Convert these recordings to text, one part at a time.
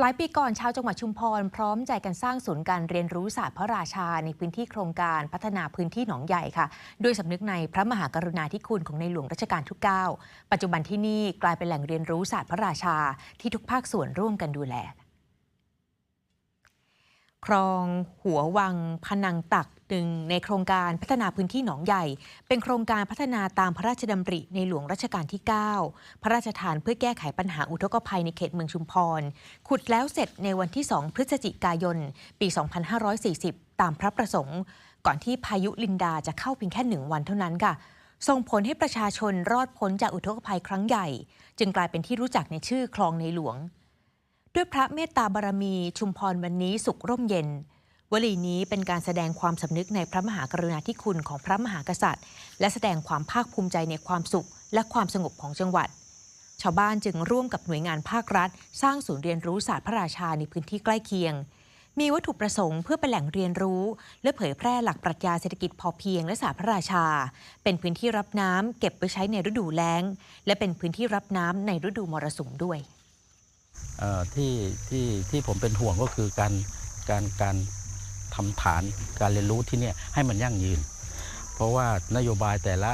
หลายปีก่อนชาวจังหวัดชุมพร พร้อมใจกันสร้างศูนย์การเรียนรู้ศาสตร์พระราชา ในพื้นที่โครงการพัฒนาพื้นที่หนองใหญ่ค่ะโดยสำนึกในพระมหากรุณาธิคุณของในหลวงรัชกาลที่9ปัจจุบันที่นี่กลายเป็นแหล่งเรียนรู้ศาสตร์พระราชา ที่ทุกภาคส่วนร่วมกันดูแล คลองหัววังพนังตักหนึ่งในโครงการพัฒนาพื้นที่หนองใหญ่ เป็นโครงการพัฒนาตามพระราชดำริในหลวงรัชกาลที่ 9 พระราชทานเพื่อแก้ไขปัญหาอุทกภัยในเขตเมืองชุมพร ขุดแล้วเสร็จในวันที่ 2 พฤศจิกายน ปี 2540 ตามพระประสงค์ ก่อนที่พายุลินดาจะเข้าเพียงแค่หนึ่งวันเท่านั้นค่ะส่งผลให้ประชาชนรอดพ้นจากอุทกภัยครั้งใหญ่ จึงกลายเป็นที่รู้จักในชื่อคลองในหลวง ด้วยพระเมตตาบารมีชุมพรวันนี้สุขร่มเย็น วลีนี้เป็นการแสดงความสำนึกในพระมหากรุณาธิคุณของพระมหากษัตริย์ และแสดงความภาคภูมิใจในความสุขและความสงบของจังหวัด ชาวบ้านจึงร่วมกับหน่วยงานภาครัฐ สร้างศูนย์เรียนรู้ศาสตร์พระราชาในพื้นที่ใกล้เคียง มีวัตถุประสงค์เพื่อเป็นแหล่งเรียนรู้ และเผยแพร่หลักปรัชญาเศรษฐกิจพอเพียงและศาสตร์พระราชา เป็นพื้นที่รับน้ำเก็บไว้ใช้ในฤดูแล้ง และเป็นพื้นที่รับน้ำในฤดูมรสุมด้วย ที่ที่ที่ผมเป็นห่วงก็คือการการการทำฐานการเรียนรู้ที่เนี่ยให้มันยั่งยืน เพราะว่านโยบายแต่ละ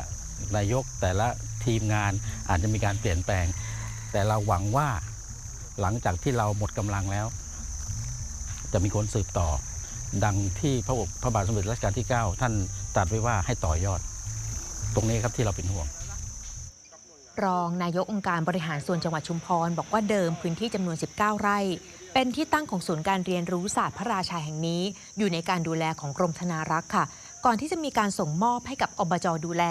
นายกแต่ละทีมงานอาจจะมีการเปลี่ยนแปลง แต่เราหวังว่าหลังจากที่เราหมดกำลังแล้ว จะมีคนสืบต่อ ดังที่พระบพระบาทสมเด็จรัชกาลที่ 9 ท่านตรัสไว้ว่าให้ต่อยอด ตรงนี้ครับที่เราเป็นห่วง รองนายกองค์การบริหารส่วนจังหวัดชุมพร บอกว่าเดิมพื้นที่จำนวน 19 ไร่ เป็นที่ตั้งของศูนย์การเรียนรู้ศาสตร์พระราชาแห่งนี้ อยู่ในการดูแลของกรมธนารักษ์ค่ะ ก่อนที่จะมีการส่งมอบให้กับอบจดูแล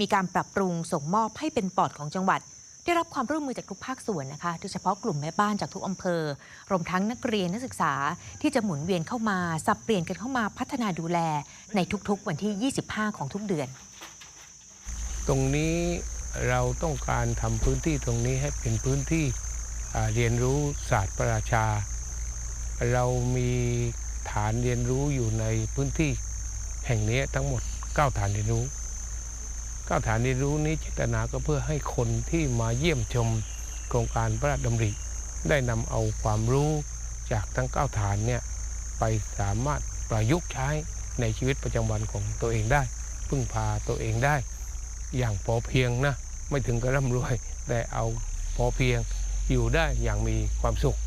มีการปรับปรุงส่งมอบให้เป็นปอดของจังหวัด ได้รับความร่วมมือจากทุกภาคส่วนนะคะ โดยเฉพาะกลุ่มแม่บ้านจากทุกอำเภอ รวมทั้งนักเรียนนักศึกษาที่จะหมุนเวียนเข้ามาสับเปลี่ยนกันเข้ามาพัฒนาดูแล ในทุกๆ วันที่ 25 ของทุกเดือน ตรงนี้ เราต้องการทำพื้นที่ตรงนี้ให้เป็นพื้นที่เรียนรู้ศาสตร์ประราชา เรามีฐานเรียนรู้อยู่ในพื้นที่แห่งนี้ทั้งหมด 9 ฐานเรียนรู้ 9 ฐานเรียนรู้นี้เจตนาก็เพื่อให้คนที่มาเยี่ยมชมโครงการพระราชดำริ ได้นำเอาความรู้จากทั้ง 9 ฐานเนี่ยไปสามารถประยุกต์ใช้ในชีวิตประจำวันของตัวเองได้ พึ่งพาตัวเองได้ อย่างพอเพียงนะ ไม่ถึงกับร่ำรวย แต่เอาพอเพียงอยู่ได้อย่างมีความสุข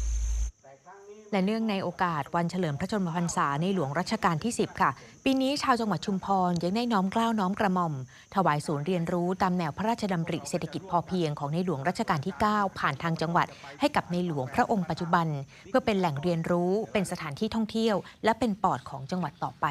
และเนื่องในโอกาสวันเฉลิมพระชนมพรรษาในหลวงรัชกาลที่ 10 ค่ะ ปีนี้ชาวจังหวัดชุมพรยังได้น้อมเกล้าวน้อมกระหม่อม ถวายศูนย์เรียนรู้ตามแนวพระราชดำริเศรษฐกิจพอเพียงของในหลวงรัชกาลที่ 9 ผ่านทางจังหวัด ให้กับในหลวงพระองค์ปัจจุบัน เพื่อเป็นแหล่งเรียนรู้ เป็นสถานที่ท่องเที่ยว และเป็นปอดของจังหวัดต่อไป